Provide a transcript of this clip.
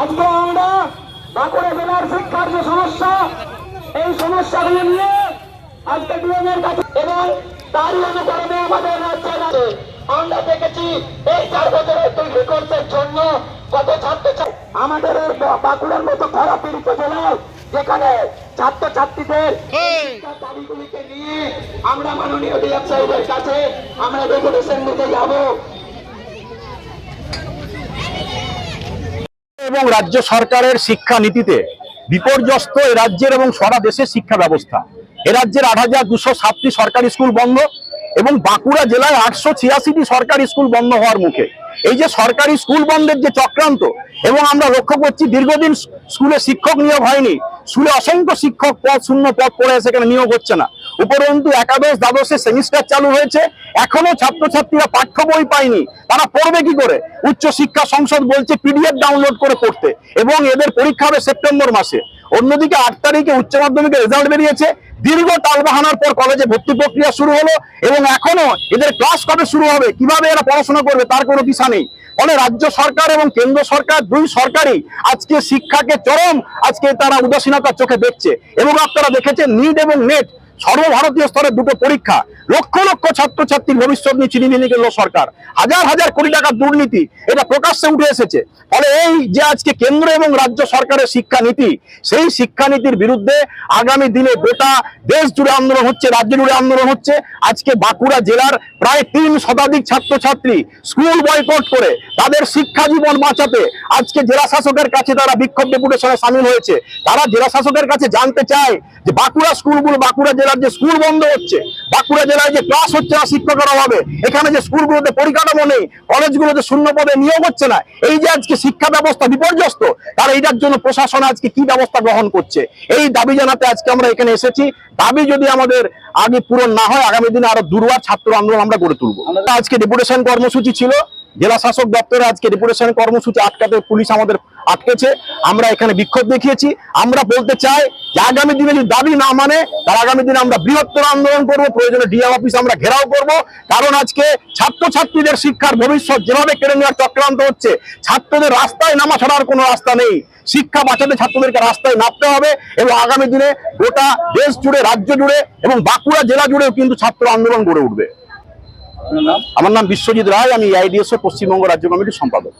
আজকে আমরা বাঁকুড়া জেলার শিক্ষার যে সমস্যা। এই সমস্যাগুলো নিয়ে আজকে ডিএমের কাছে এবং তারই অনুকরণে আমাদের রাজ্যের আছে। আমরা দেখেছি এই চার বছরের দুই বিকল্পের জন্য কত ছাত্র আমাদের বাঁকুড়ার মতো খারাপ পীড়িত জেলায় যেখানে ছাত্রছাত্রীদের দাবিগুলিকে আমরা মাননীয় ডিএম সাহেবের কাছে আমরা ডেপুটেশন নিতে যাব। এবং রাজ্য সরকারের শিক্ষা নীতিতে বিপর্যস্ত এ রাজ্যের এবং সারা দেশের শিক্ষা ব্যবস্থা। এ রাজ্যের আট হাজার দুশো সাতটি সরকারি স্কুল বন্ধ এবং বাঁকুড়া জেলায় আটশো ছিয়াশিটি সরকারি স্কুল বন্ধ হওয়ার মুখে। এই যে সরকারি স্কুল বন্ধের যে চক্রান্ত এবং আমরা লক্ষ্য করছি দীর্ঘদিন স্কুলে শিক্ষক নিয়োগ হয়নি, স্কুলে অসংখ্য শিক্ষক পদ শূন্য পদ পড়ে সেখানে নিয়োগ হচ্ছে না। উপরন্তু একাদশ দ্বাদশের সেমিস্টার চালু হয়েছে। এখনও ছাত্রছাত্রীরা পাঠ্য বই পায়নি। তারা পড়বে কি করে? উচ্চ শিক্ষা সংসদ বলছে পিডিএফ ডাউনলোড করে পড়তে এবং এদের পরীক্ষা হবে সেপ্টেম্বর মাসে। অন্যদিকে আট তারিখে উচ্চ মাধ্যমিকের রেজাল্ট বেরিয়েছে। দীর্ঘ টালবাহানার পর কলেজে ভর্তি প্রক্রিয়া শুরু হলো এবং এখনও এদের ক্লাস কবে শুরু হবে? কীভাবে এরা পড়াশোনা করবে? তার কোনো দিশা নেই। ফলে রাজ্য সরকার এবং কেন্দ্র সরকার দুই সরকারই আজকে শিক্ষাকে চরম, আজকে তারা উদাসীনতার চোখে দেখছে। এবং আপনারা দেখেছেন নিট এবং নেট সর্বভারতীয় স্তরের দুটো পরীক্ষা। লক্ষ লক্ষ ছাত্রছাত্রীর ভবিষ্যৎ নিয়ে চিনি নিয়ে গেল সরকার। হাজার হাজার কোটি টাকার দুর্নীতি এটা প্রকাশ্যে উঠে এসেছে। ফলে এই যে আজকে কেন্দ্র এবং রাজ্য সরকারের শিক্ষানীতি, সেই শিক্ষানীতির বিরুদ্ধে আগামী দিনে গোটা দেশ জুড়ে আন্দোলন হচ্ছে, রাজ্য জুড়ে আন্দোলন হচ্ছে। আজকে বাঁকুড়া জেলার প্রায় তিন শতাধিক ছাত্রছাত্রী স্কুল বয়কট করে তাদের শিক্ষা জীবন বাঁচাতে আজকে জেলা শাসকের কাছে তারা বিক্ষোভ ডেপুটেশনে সামিল হয়েছে। তারা জেলা শাসকের কাছে জানতে চায় যে বাঁকুড়া স্কুলগুলো বাঁকুড়া জেলার যে স্কুল বন্ধ হচ্ছে, বাঁকুড়া জেলায় যে ক্লাস হচ্ছে না শিক্ষকের অভাবে, এখানে যে স্কুলগুলোতে পরিকাঠামো নেই, কলেজগুলোতে শূন্য পদে নিয়োগ হচ্ছে না, এই যে আজকে শিক্ষা ব্যবস্থা বিপর্যস্ত, তারা এইটার জন্য প্রশাসন আজকে কি ব্যবস্থা গ্রহণ করছে? এই দাবি জানাতে আজকে আমরা এখানে এসেছি। দাবি যদি আমাদের আগে পূরণ না হয়, আগামী দিনে আরও দুর্বার ছাত্র আন্দোলন আমরা গড়ে তুলবো। আজকে ডেপুটেশন কর্মসূচি ছিল, জেলা শাসক দপ্তরে আজকে ডেপুটেশন কর্মসূচি আটকাতে পুলিশ আমাদের আটকেছে। আমরা এখানে বিক্ষোভ দেখিয়েছি। আমরা বলতে চাই যে আগামী দিনে যদি দাবি না মানে তার আগামী দিনে আমরা বৃহত্তর আন্দোলন করব প্রয়োজনে ডিএম অফিস আমরা ঘেরাও করব। কারণ আজকে ছাত্রছাত্রীদের শিক্ষার ভবিষ্যৎ যেভাবে কেড়ে নেওয়ার চক্রান্ত হচ্ছে ছাত্রদের রাস্তায় নামা ছাড়ার কোনো রাস্তা নেই। শিক্ষা বাঁচাতে ছাত্রদেরকে রাস্তায় নামতে হবে এবং আগামী দিনে গোটা দেশ জুড়ে রাজ্য জুড়ে এবং বাঁকুড়া জেলা জুড়েও কিন্তু ছাত্র আন্দোলন গড়ে উঠবে। আমার নাম বিশ্বজিৎ রায় আমি আইডিএসও পশ্চিমবঙ্গ রাজ্য কমিটির সম্পাদক।